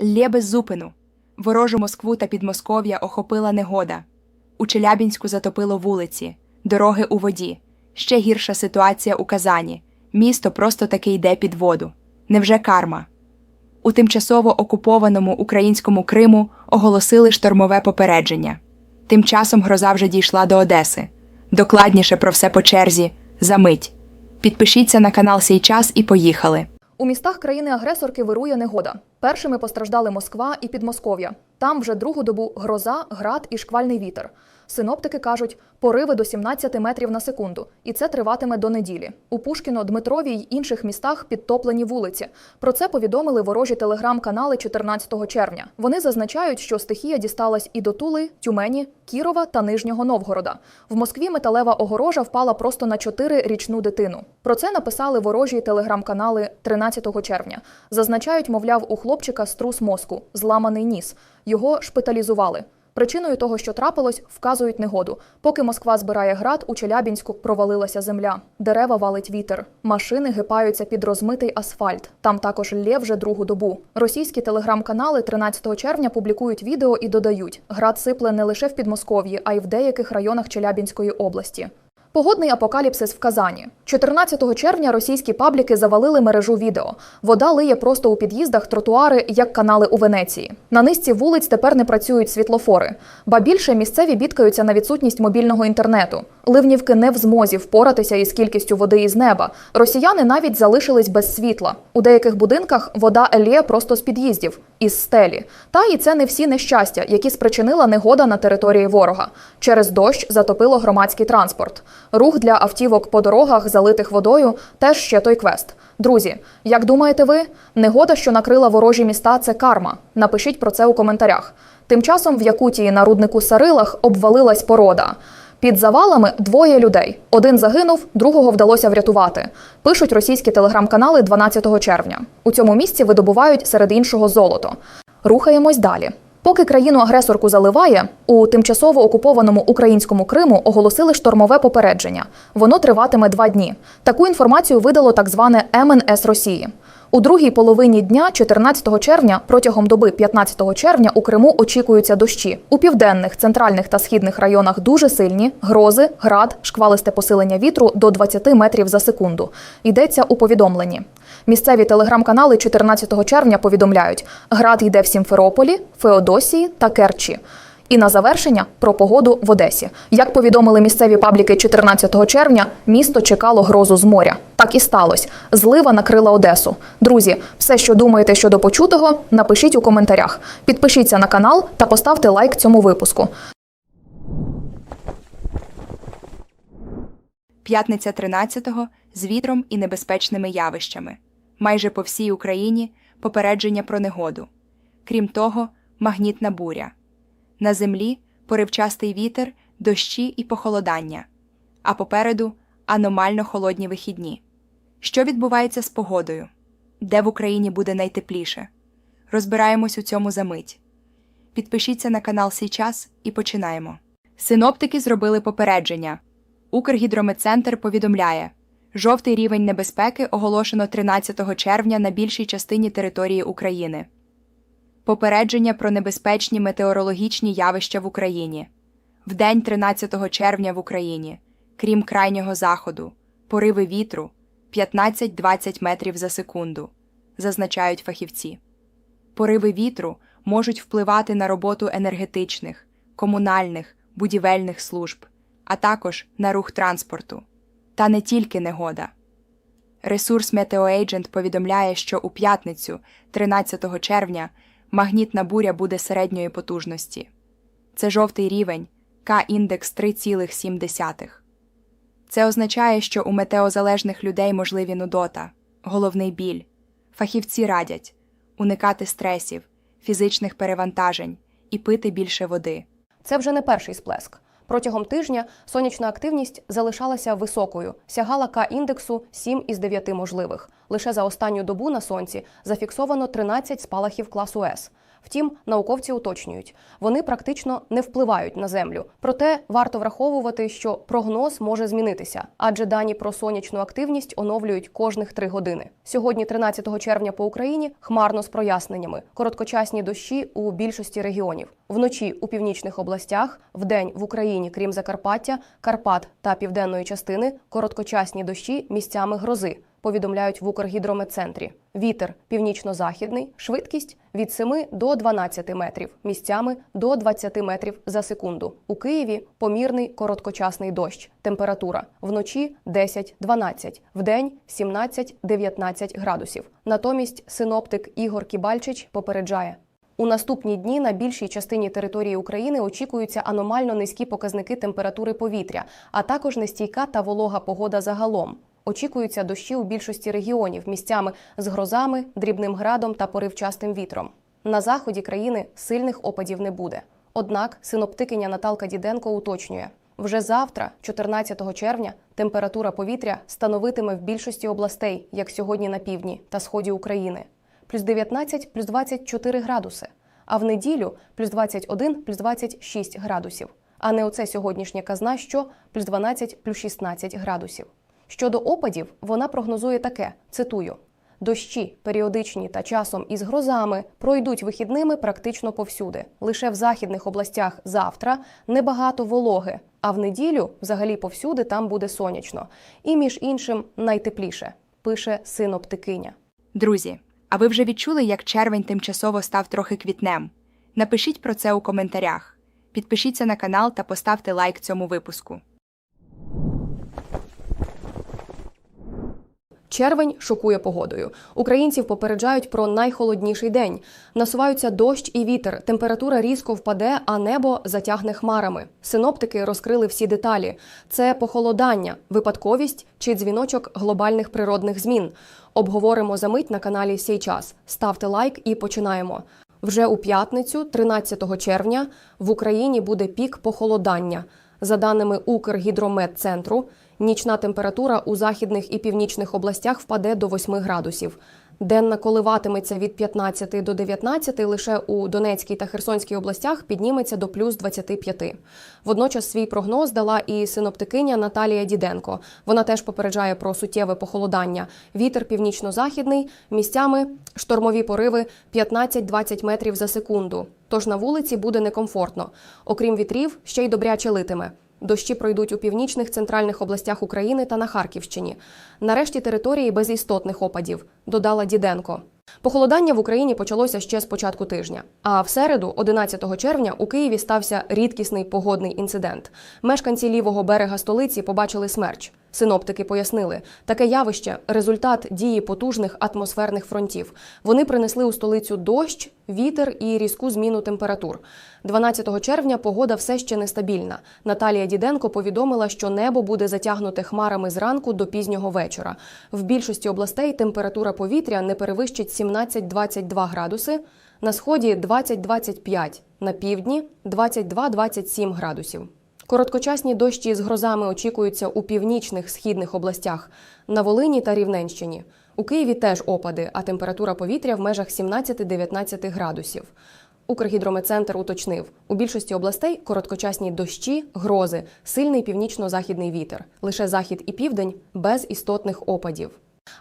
Лє без зупину. Ворожу Москву та Підмосков'я охопила негода. У Челябінську затопило вулиці, дороги у воді. Ще гірша ситуація у Казані. Місто просто таки йде під воду. Невже карма? У тимчасово окупованому українському Криму оголосили штормове попередження. Тим часом гроза вже дійшла до Одеси. Докладніше про все по черзі за мить. Підпишіться на канал Сей час і поїхали. У містах країни-агресорки вирує негода. Першими постраждали Москва і Підмосков'я. Там вже другу добу гроза, град і шквальний вітер. Синоптики кажуть, пориви до 17 метрів на секунду, і це триватиме до неділі. У Пушкіно, Дмитрові й інших містах підтоплені вулиці. Про це повідомили ворожі телеграм-канали 14 червня. Вони зазначають, що стихія дісталась і до Тули, Тюмені, Кірова та Нижнього Новгорода. В Москві металева огорожа впала просто на 4-річну дитину. Про це написали ворожі телеграм-канали 13 червня. Зазначають, мовляв, у хлопчика струс мозку, зламаний ніс. Його шпиталізували. Причиною того, що трапилось, вказують негоду. Поки Москва збирає град, у Челябінську провалилася земля. Дерева валить вітер. Машини гипаються під розмитий асфальт. Там також лє вже другу добу. Російські телеграм-канали 13 червня публікують відео і додають: град сипле не лише в Підмосков'ї, а й в деяких районах Челябінської області. Погодний апокаліпсис в Казані. 14 червня російські пабліки завалили мережу відео. Вода лиє просто у під'їздах, тротуари, як канали у Венеції. На низці вулиць тепер не працюють світлофори. Ба більше місцеві бідкаються на відсутність мобільного інтернету. Ливнівки не в змозі впоратися із кількістю води із неба. Росіяни навіть залишились без світла. У деяких будинках вода елє просто з під'їздів, із стелі. Та і це не всі нещастя, які спричинила негода на території ворога. Через дощ затопило громадський транспорт. Рух для автівок по дорогах, залитих водою, теж ще той квест. Друзі, як думаєте ви, негода, що накрила ворожі міста, це карма? Напишіть про це у коментарях. Тим часом в Якутії на руднику Сарилах обвалилась порода. Під завалами двоє людей. Один загинув, другого вдалося врятувати. Пишуть російські телеграм-канали 12 червня. У цьому місці видобувають серед іншого золото. Рухаємось далі. Поки країну-агресорку заливає, у тимчасово окупованому українському Криму оголосили штормове попередження. Воно триватиме два дні. Таку інформацію видало так зване МНС Росії. У другій половині дня, 14 червня, протягом доби 15 червня у Криму очікуються дощі. У південних, центральних та східних районах дуже сильні грози, град, шквалисте посилення вітру до 20 метрів за секунду. Йдеться у повідомленні. Місцеві телеграм-канали 14 червня повідомляють: град йде в Сімферополі, Феодосії та Керчі. І на завершення про погоду в Одесі. Як повідомили місцеві пабліки 14 червня, місто чекало грозу з моря. Так і сталося. Злива накрила Одесу. Друзі, все, що думаєте щодо почутого, напишіть у коментарях. Підпишіться на канал та поставте лайк цьому випуску. П'ятниця 13-го з вітром і небезпечними явищами. Майже по всій Україні попередження про негоду. Крім того, магнітна буря. На землі поривчастий вітер, дощі і похолодання. А попереду аномально холодні вихідні. Що відбувається з погодою? Де в Україні буде найтепліше? Розбираємось у цьому за мить. Підпишіться на канал Січас і починаємо. Синоптики зробили попередження. Укргідрометцентр повідомляє: жовтий рівень небезпеки оголошено 13 червня на більшій частині території України. Попередження про небезпечні метеорологічні явища в Україні. В день 13 червня в Україні, крім крайнього заходу, пориви вітру 15-20 метрів за секунду, зазначають фахівці. Пориви вітру можуть впливати на роботу енергетичних, комунальних, будівельних служб, а також на рух транспорту. Та не тільки негода. Ресурс Метеоейджент повідомляє, що у п'ятницю, 13 червня, магнітна буря буде середньої потужності. Це жовтий рівень К-індекс 3,7. Це означає, що у метеозалежних людей можливі нудота, головний біль. Фахівці радять уникати стресів, фізичних перевантажень і пити більше води. Це вже не перший сплеск. Протягом тижня сонячна активність залишалася високою, сягала К-індексу 7 із 9 можливих. Лише за останню добу на сонці зафіксовано 13 спалахів класу С. Втім, науковці уточнюють, вони практично не впливають на землю. Проте варто враховувати, що прогноз може змінитися, адже дані про сонячну активність оновлюють кожних три години. Сьогодні, 13 червня, по Україні хмарно з проясненнями, короткочасні дощі у більшості регіонів. Вночі у північних областях, вдень в Україні, крім Закарпаття, Карпат та південної частини, короткочасні дощі місцями грози повідомляють в Укргідрометцентрі. Вітер північно-західний, швидкість від 7 до 12 метрів, місцями до 20 метрів за секунду. У Києві помірний короткочасний дощ. Температура вночі 10-12, вдень 17-19 градусів. Натомість синоптик Ігор Кібальчич попереджає. У наступні дні на більшій частині території України очікуються аномально низькі показники температури повітря, а також нестійка та волога погода загалом. Очікуються дощі у більшості регіонів місцями з грозами, дрібним градом та поривчастим вітром. На заході країни сильних опадів не буде. Однак синоптикиня Наталка Діденко уточнює: вже завтра, 14 червня, температура повітря становитиме в більшості областей, як сьогодні на півдні та сході України, плюс 19, плюс 24 градуси. А в неділю плюс 21, плюс 26 градусів. А не оце сьогоднішня казна, що плюс 12, плюс 16 градусів. Щодо опадів, вона прогнозує таке: цитую: дощі, періодичні та часом із грозами, пройдуть вихідними практично повсюди. Лише в західних областях завтра небагато вологи, а в неділю взагалі повсюди там буде сонячно. І між іншим найтепліше, пише синоптикиня. Друзі, а ви вже відчули, як червень тимчасово став трохи квітнем? Напишіть про це у коментарях. Підпишіться на канал та поставте лайк цьому випуску. Червень шокує погодою. Українців попереджають про найхолодніший день. Насуваються дощ і вітер. Температура різко впаде, а небо затягне хмарами. Синоптики розкрили всі деталі: це похолодання, випадковість чи дзвіночок глобальних природних змін. Обговоримо за мить на каналі Сей час. Ставте лайк і починаємо. Вже у п'ятницю, 13 червня, в Україні буде пік похолодання. За даними Укргідрометцентру, нічна температура у західних і північних областях впаде до 8 градусів. Денна коливатиметься від 15 до 19, лише у Донецькій та Херсонській областях підніметься до плюс 25. Водночас свій прогноз дала і синоптикиня Наталія Діденко. Вона теж попереджає про суттєве похолодання. Вітер північно-західний, місцями штормові пориви 15-20 метрів за секунду. Тож на вулиці буде некомфортно. Окрім вітрів, ще й добряче литиме. Дощі пройдуть у північних центральних областях України та на Харківщині. Нарешті території без істотних опадів, додала Діденко. Похолодання в Україні почалося ще з початку тижня. А в середу, 11 червня, у Києві стався рідкісний погодний інцидент. Мешканці лівого берега столиці побачили смерч. Синоптики пояснили, таке явище результат дії потужних атмосферних фронтів. Вони принесли у столицю дощ, вітер і різку зміну температур. 12 червня погода все ще нестабільна. Наталія Діденко повідомила, що небо буде затягнуте хмарами зранку до пізнього вечора. В більшості областей температура повітря не перевищить 17-22 градуси, на сході 20-25, на півдні 22-27 градусів. Короткочасні дощі з грозами очікуються у північних східних областях на Волині та Рівненщині. У Києві теж опади, а температура повітря в межах 17-19 градусів. Укргідрометцентр уточнив, у більшості областей короткочасні дощі, грози, сильний північно-західний вітер. Лише захід і південь без істотних опадів.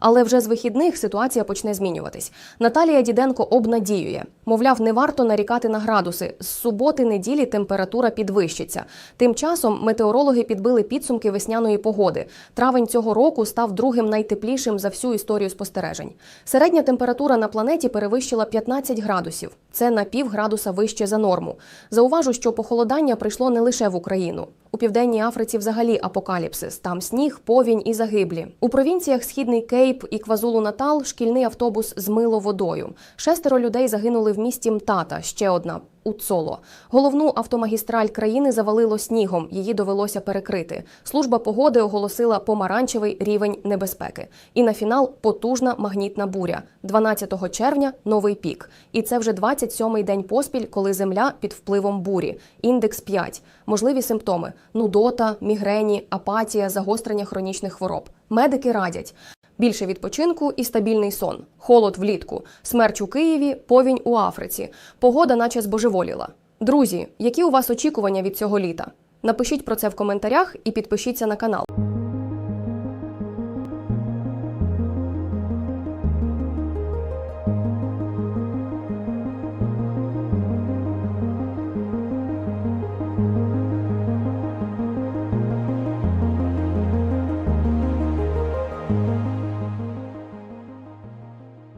Але вже з вихідних ситуація почне змінюватись. Наталія Діденко обнадіює. Мовляв, не варто нарікати на градуси. З суботи неділі температура підвищиться. Тим часом метеорологи підбили підсумки весняної погоди. Травень цього року став другим найтеплішим за всю історію спостережень. Середня температура на планеті перевищила 15 градусів. Це на пів градуса вище за норму. Зауважу, що похолодання прийшло не лише в Україну. У південній Африці взагалі апокаліпсис. Там сніг, повінь і загиблі. У провінціях Східний Кейп і Квазулу Натал шкільний автобус змило водою. Шестеро людей загинули в місті Мтата. Ще одна Уцоло. Головну автомагістраль країни завалило снігом. Її довелося перекрити. Служба погоди оголосила помаранчевий рівень небезпеки. І на фінал потужна магнітна буря. 12 червня новий пік. І це вже 27-й день поспіль, коли земля під впливом бурі. Індекс 5. Можливі симптоми: нудота, мігрені, апатія, загострення хронічних хвороб. Медики радять. Більше відпочинку і стабільний сон, холод влітку, смерч у Києві, повінь у Африці. Погода, наче збожеволіла. Друзі, які у вас очікування від цього літа? Напишіть про це в коментарях і підпишіться на канал.